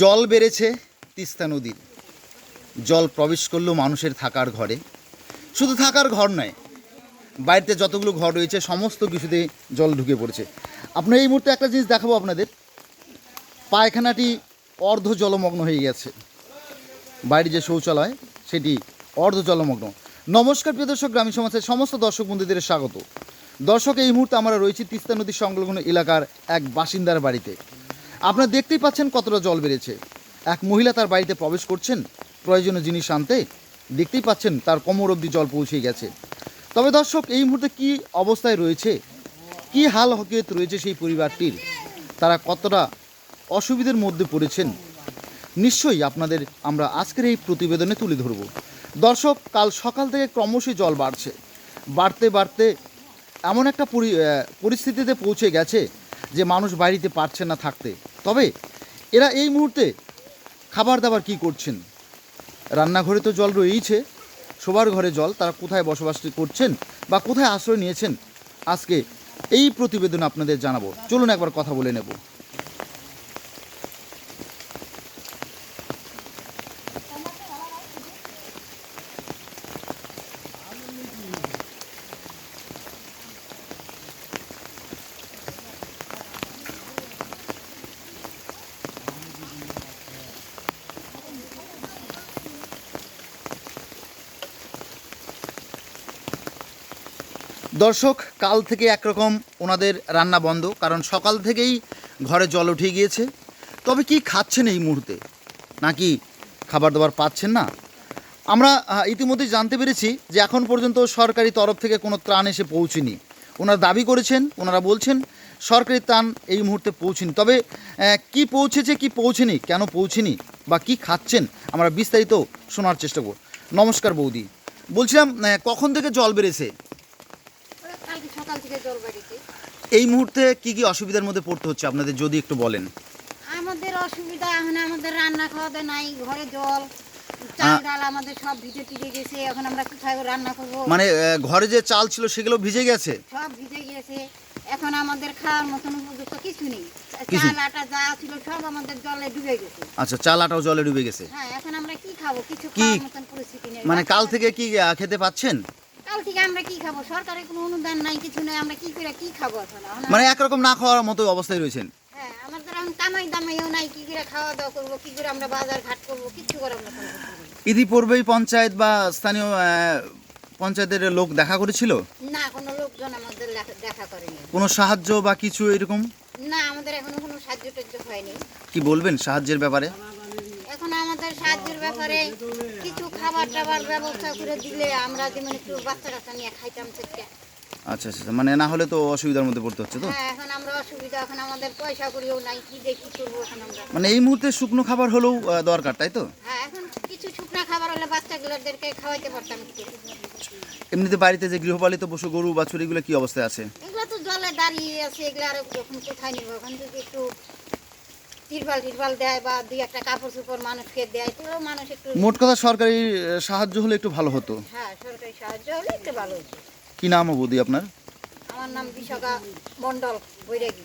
জল বেড়েছে তিস্তা নদীর। জল প্রবেশ করল মানুষের থাকার ঘরে। শুধু থাকার ঘর নয়, বাড়িতে যতগুলো ঘর রয়েছে, সমস্ত কিছুতে জল ঢুকে পড়েছে। আপনার এই মুহূর্তে একটা জিনিস দেখাবো আপনাদের। পায়খানাটি অর্ধ জলমগ্ন হয়ে গেছে। বাড়ির যে শৌচালয়, সেটি অর্ধ জলমগ্ন। নমস্কার প্রিয় দর্শক, গ্রামীণ সমাজের সমস্ত দর্শক বন্ধুদের স্বাগত। দর্শক, এই মুহূর্তে আমরা রয়েছি তিস্তা নদী সংলগ্ন এলাকার এক বাসিন্দার বাড়িতে। আপনারা দেখতেই পাচ্ছেন কতটা জল বেড়েছে। এক মহিলা তার বাড়িতে প্রবেশ করছেন, প্রয়োজনীয় জিনিস আনতে। দেখতেই পাচ্ছেন তার কোমর অবধি জল পৌঁছে গেছে। তবে দর্শক, এই মুহূর্তে কি অবস্থায় রয়েছে? কি হাল হকিয়ত রয়েছে সেই পরিবারটির? তারা কতটা অসুবিধার মধ্যে পড়েছেন? নিশ্চয়ই আপনাদের আমরা আজকের এই প্রতিবেদনে তুলে ধরব। দর্শক, কাল সকাল থেকে ক্রমশই জল বাড়ছে। বাড়তে বাড়তে এমন একটা পরিস্থিতিতে পৌঁছে গেছে যে মানুষ বাড়িতে পারছে না থাকতে। তবে এরা এই মুহূর্তে খাবার দাবার কি করছেন? রান্নাঘরে তো জল রয়েইছে, শোবার ঘরে জল, তারা কোথায় বসবাস করছেন বা কোথায় আশ্রয় নিয়েছেন? আজকে এই প্রতিবেদন আপনাদের জানাব। চলুন একবার কথা বলে নেব। দর্শক কাল থেকে একরকম ওনাদের রান্না বন্ধ কারণ সকাল থেকেই ঘরে জল উঠে গিয়েছে। তবে কি খাচ্ছেন এই মুহূর্তে? নাকি খাবার দাবার পাচ্ছেন না? আমরা আহ, ইতিমধ্যেই জানতে পেরেছি যে এখন পর্যন্ত সরকারি তরফ থেকে কোনো ত্রাণ এসে পৌঁছেনি। ওনারা দাবি করেছেন ওনারা বলছেন সরকারি ত্রাণ এই মুহূর্তে পৌঁছেনি। তবে কি পৌঁছেছে কি পৌঁছেনি কেন পৌঁছেনি বা কি খাচ্ছেন আমরা বিস্তারিত শোনার চেষ্টা করব। নমস্কার বৌদি। বলছিলাম কখন থেকে জল বেড়েছে? থেকে এই মুহূর্তে কি কি অসুবিধার মধ্যে পড়তে হচ্ছে? আপনাদের যদি একটু বলেন। আমাদের অসুবিধা এখন আমাদের রান্না খাওয়া দাওয়া নাই ঘরে জল চাল ডাল আমাদের সব ভিজে টিজে গেছে এখন আমরা কোথায় রান্না করব? মানে ঘরে যে চাল ছিল সেগুলো ভিজে গেছে? সব ভিজে গেছে এখন আমাদের খাওয়ার মতন উপযুক্ত কিছু নেই। চাল আটা যা ছিল সব আমাদের জলে ডুবে গেছে। আচ্ছা চাল আটাও জলে ডুবে গেছে? হ্যাঁ এখন আমরা কি খাব? কিছু কি? খাওয়ার মতন পরিস্থিতি নেই। মানে কাল থেকে কি খেতে পাচ্ছেন? থেকে আমরা কি খাব? সরকারের কোনো অনুদান নাই কিছু নাই আমরা কি করে কি খাব এখন? এখন মানে একরকম না খাওয়ার মতো অবস্থায় রয়েছেন? হ্যাঁ আমাদের এখন কামাই দামাইও নাই কি করে খাওয়া দাওয়া করব কি করে আমরা বাজার ঘাট করব করে। ইতিপূর্বেই পঞ্চায়েত বা স্থানীয় পঞ্চায়েতের লোক দেখা করেছিল? না কোনো লোকজন আমাদের দেখা করেনি। কোনো সাহায্য বা কিছু এরকম? না আমাদের এখনও কোনো সাহায্য টাহ্য হয়নি। কি বলবেন সাহায্যের ব্যাপারে? আমাদের সাহায্যের ব্যাপারে কিছু খাবার টাবার ব্যবস্থা করে দিলে আমরা যেমন একটু বাচ্চা কাচ্চা নিয়ে খাইতাম থেকে আচ্ছা আচ্ছা মানে না হলে তো অসুবিধার মধ্যে পড়তে হচ্ছে তো? হ্যাঁ এখন আমরা অসুবিধা এখন আমাদের পয়সা করিও নাই কি কি করব এখন আমরা? মানে এই মুহূর্তে শুকনো খাবার হলেও আহ, দরকার তাই তো? হ্যাঁ এখন কিছু শুকনা খাবার হলে বাচ্চাগুলোদেরকে খাওয়াইতে পারতাম কিছু। এমনিতে বাড়িতে যে গৃহপালিত পশু গরু বাছুর এগুলো কি অবস্থায় আছে? এগুলো তো জলে দাঁড়িয়ে আছে এগুলো আর কোথায় নিব? এখন যদি একটু তিরপাল টিরপাল দেয় বা দুই একটা কাপড় চোপড় মানুষকে দেয় তো মানুষ একটু মোট কথা সরকারি সাহায্য হলে একটু ভালো হতো। হ্যাঁ সরকারি সাহায্য হলে একটু ভালো হতো। কি নাম বৌদি আপনার? আমার নাম বিশাখা মণ্ডল বৈরাগী।